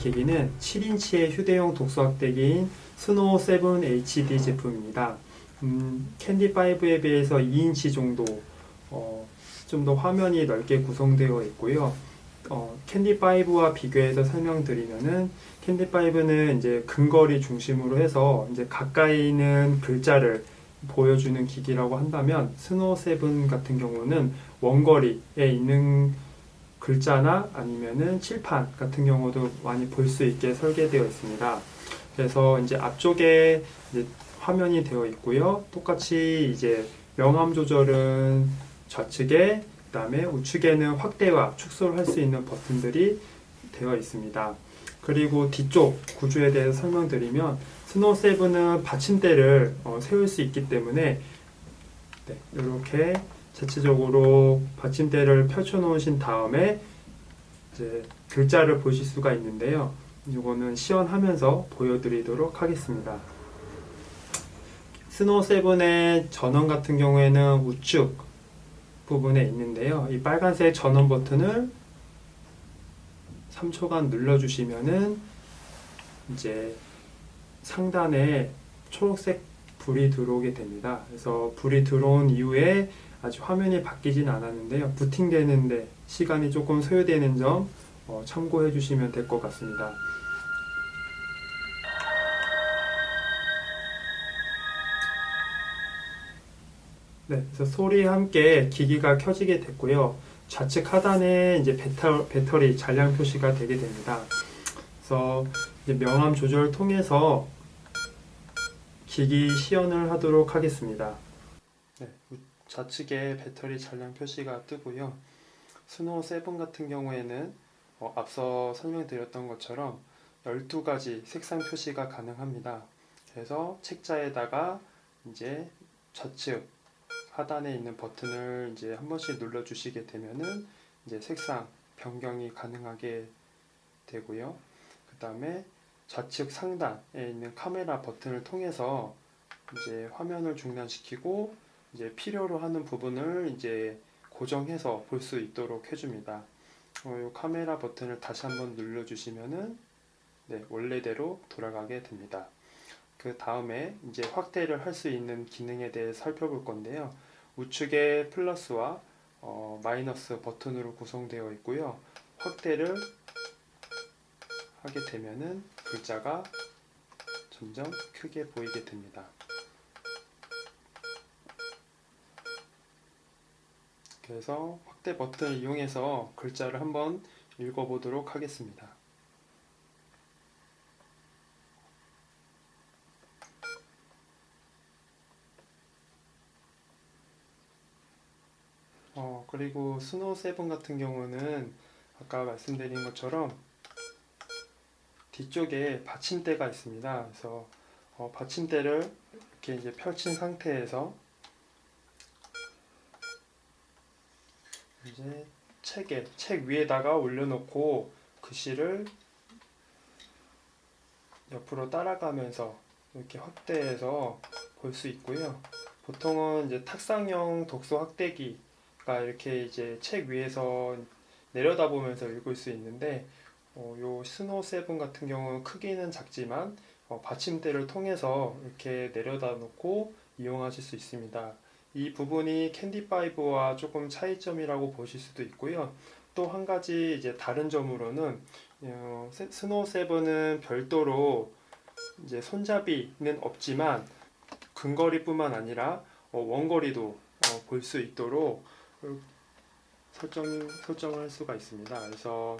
기기는 7인치의 휴대용 독서 확대기인 스노우 7 HD 제품입니다. 음, 캔디 5에 비해서 2인치 정도 어, 좀 더 화면이 넓게 구성되어 있고요. 어, 캔디 5와 비교해서 설명드리면은 캔디 5는 이제 근거리 중심으로 해서 이제 가까이 있는 글자를 보여주는 기기라고 한다면 스노우 7 같은 경우는 원거리에 있는 글자나 아니면은 칠판 같은 경우도 많이 볼 수 있게 설계되어 있습니다. 그래서 이제 앞쪽에 이제 화면이 되어 있고요. 똑같이 이제 명암 조절은 좌측에 그다음에 우측에는 확대와 축소를 할 수 있는 버튼들이 되어 있습니다. 그리고 뒤쪽 구조에 대해서 설명드리면 스노우 7은 받침대를 어, 세울 수 있기 때문에 네, 이렇게 전체적으로 받침대를 펼쳐 놓으신 다음에 이제 글자를 보실 수가 있는데요. 이거는 시연하면서 보여드리도록 하겠습니다. 스노우 7의 전원 같은 경우에는 우측 부분에 있는데요. 이 빨간색 전원 버튼을 3초간 눌러주시면은 이제 상단에 초록색 불이 들어오게 됩니다. 그래서 불이 들어온 이후에 아직 화면이 바뀌진 않았는데요. 부팅되는데 시간이 조금 소요되는 점 어, 참고해 주시면 될 것 같습니다. 네, 그래서 소리와 함께 기기가 켜지게 됐고요. 좌측 하단에 이제 배터, 배터리 잔량 표시가 되게 됩니다. 그래서 명암 조절을 통해서 기기 시연을 하도록 하겠습니다. 네, 좌측에 배터리 잔량 표시가 뜨고요. 스노우 7 같은 경우에는 어, 앞서 설명드렸던 것처럼 12가지 색상 표시가 가능합니다. 그래서 책자에다가 이제 좌측 하단에 있는 버튼을 이제 한 번씩 눌러 주시게 되면은 이제 색상 변경이 가능하게 되고요. 그 다음에 좌측 상단에 있는 카메라 버튼을 통해서 이제 화면을 중단시키고 이제 필요로 하는 부분을 이제 고정해서 볼 수 있도록 해줍니다. 어, 이 카메라 버튼을 다시 한번 눌러주시면은 네, 원래대로 돌아가게 됩니다. 그 다음에 이제 확대를 할 수 있는 기능에 대해 살펴볼 건데요. 우측에 플러스와 어, 마이너스 버튼으로 구성되어 있고요. 확대를 하게 되면은 글자가 점점 크게 보이게 됩니다. 그래서 확대 버튼을 이용해서 글자를 한번 읽어보도록 하겠습니다. 어, 그리고 스노우 세븐 같은 경우는 아까 말씀드린 것처럼 뒤쪽에 받침대가 있습니다. 그래서 어, 받침대를 이렇게 이제 펼친 상태에서 이제 책에 책 위에다가 올려놓고 글씨를 옆으로 따라가면서 이렇게 확대해서 볼 수 있고요. 보통은 이제 탁상형 독서 확대기가 이렇게 이제 책 위에서 내려다보면서 읽을 수 있는데 어, 요 스노우 세븐 같은 경우는 크기는 작지만 어, 받침대를 통해서 이렇게 내려다 놓고 이용하실 수 있습니다. 이 부분이 캔디 5와 조금 차이점이라고 보실 수도 있고요. 또 한 가지 이제 다른 점으로는 어, 세- 스노우 세븐은 별도로 이제 손잡이는 없지만 근거리뿐만 아니라 어, 원거리도 볼수 있도록 어, 설정 설정할 수가 있습니다. 그래서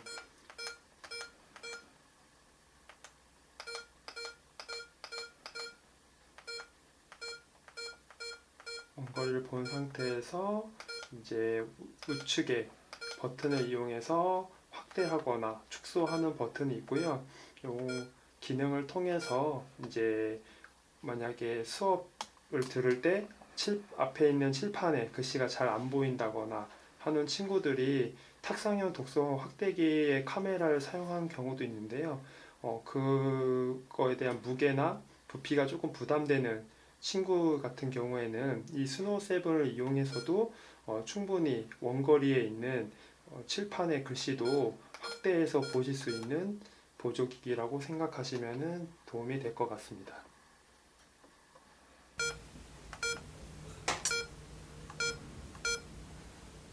거리를 본 상태에서 이제 우- 우측에 버튼을 이용해서 확대하거나 축소하는 버튼이 있고요. 요 기능을 통해서 이제 만약에 수업을 들을 때 칠, 앞에 있는 칠판에 글씨가 잘 안 보인다거나 하는 친구들이 탁상형 독서 확대기의 카메라를 사용하는 경우도 있는데요. 어, 그거에 대한 무게나 부피가 조금 부담되는 친구 같은 경우에는 이 스노우 7을 이용해서도 어, 충분히 원거리에 있는 어, 칠판의 글씨도 확대해서 보실 수 있는 보조기라고 생각하시면 도움이 될 것 같습니다.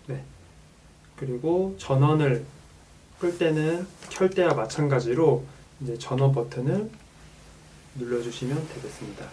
네. 그리고 전원을 끌 때는 켤 때와 마찬가지로 이제 전원 버튼을 눌러주시면 되겠습니다.